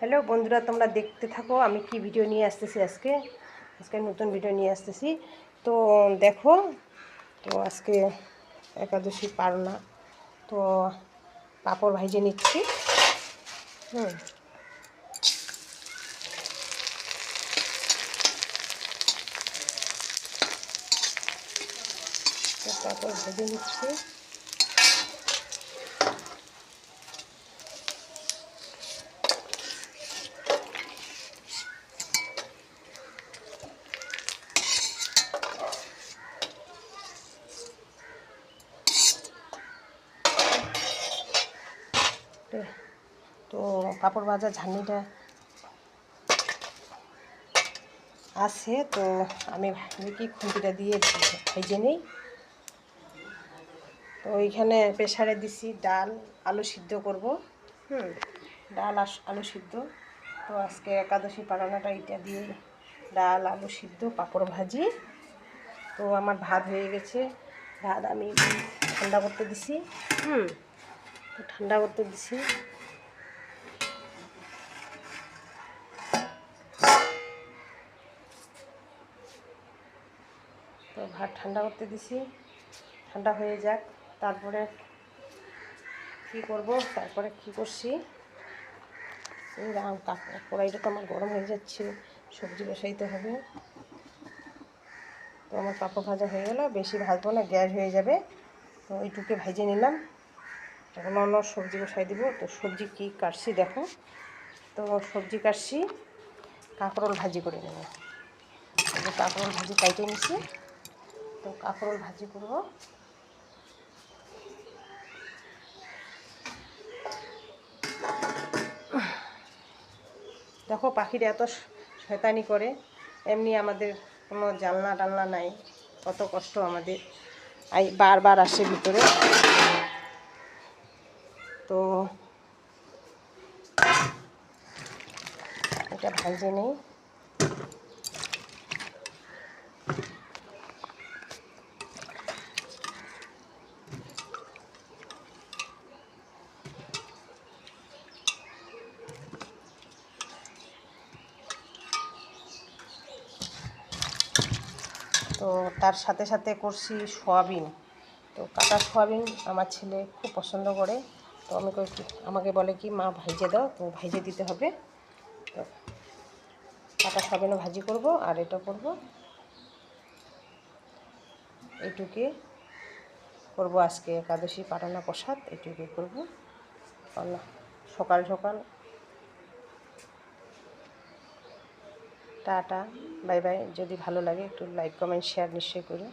Hello বন্ধুরা, তোমরা দেখতে থাকো, আমি কি ভিডিও নিয়ে আসতেছি আজকে? আজকে নতুন ভিডিও নিয়ে আসতেছি। তো দেখো, তো আজকে একাদশী পারো না, তো পাপড় ভাইজে নিচ্ছি। হুম। পাঁপড় ভেজে নিচ্ছি। তো পাঁপড় ভাজা ঝালনিটা আছে, তো আমি কি খুন্তিটা দিয়ে ভেজে নিই। তো ওইখানে প্রেশারে দিছি ডাল, আলু সিদ্ধ করব। হুম, ডাল আলু সিদ্ধ। তো আজকে একাদশী পারানাটা এটা দিয়ে ডাল, আলু সিদ্ধ, পাঁপড় ভাজি। তো আমার ভাত হয়ে গেছে, ভাত আমি ঠান্ডা করতে দিছি। হুম ঠান্ডা করতে দিছি। তো ভাত ঠান্ডা করতে দিছি। ঠান্ডা হয়ে যাক, তারপরে কি করব? তারপরে কি করছি? কড়াইটা তো আমার গরম হয়ে যাচ্ছে, সবজি বসাইতে হবে। তো আমার পাপড় ভাজা হয়ে গেল, বেশি ভাজবো না, গ্যাস হয়ে যাবে। তো ওইটুকে ভেজে নিলাম। এখন অন্য সবজি বসাই দিব। তো সবজি কি কাটছি দেখো। তো সবজি কাটছি, কাঁকরোল ভাজি করে নেব। কাঁকরোল ভাজি কাইটে নিছি। তো কাঁকরোল ভাজি করব। দেখো পাখিরা এত শয়তানি করে। এমনি আমাদের কোনো জানলা টালনা নাই। কত কষ্ট আমাদের। বারবার আসে ভিতরে। তো এটা ভাজে নেই। তো তার সাথে সাথে করছি সয়াবিন। তো কাটা সয়াবিন আমার ছেলে খুব পছন্দ করে। তো আমি কই কি, আমাকে বলে কি, মা, ভাইজে দাও, তো ভাইজে দিতে হবে। তো কাটা সয়াবিনও ভাজি করব আর এটা করব। এইটুকে করব আজকে একাদশী পাটানা প্রসাদ এইটুকে করব। কারণ সকাল সকাল টাটা, বাই বাই। যদি ভালো লাগে একটু লাইক, কমেন্ট, শেয়ার নিশ্চয়ই করো।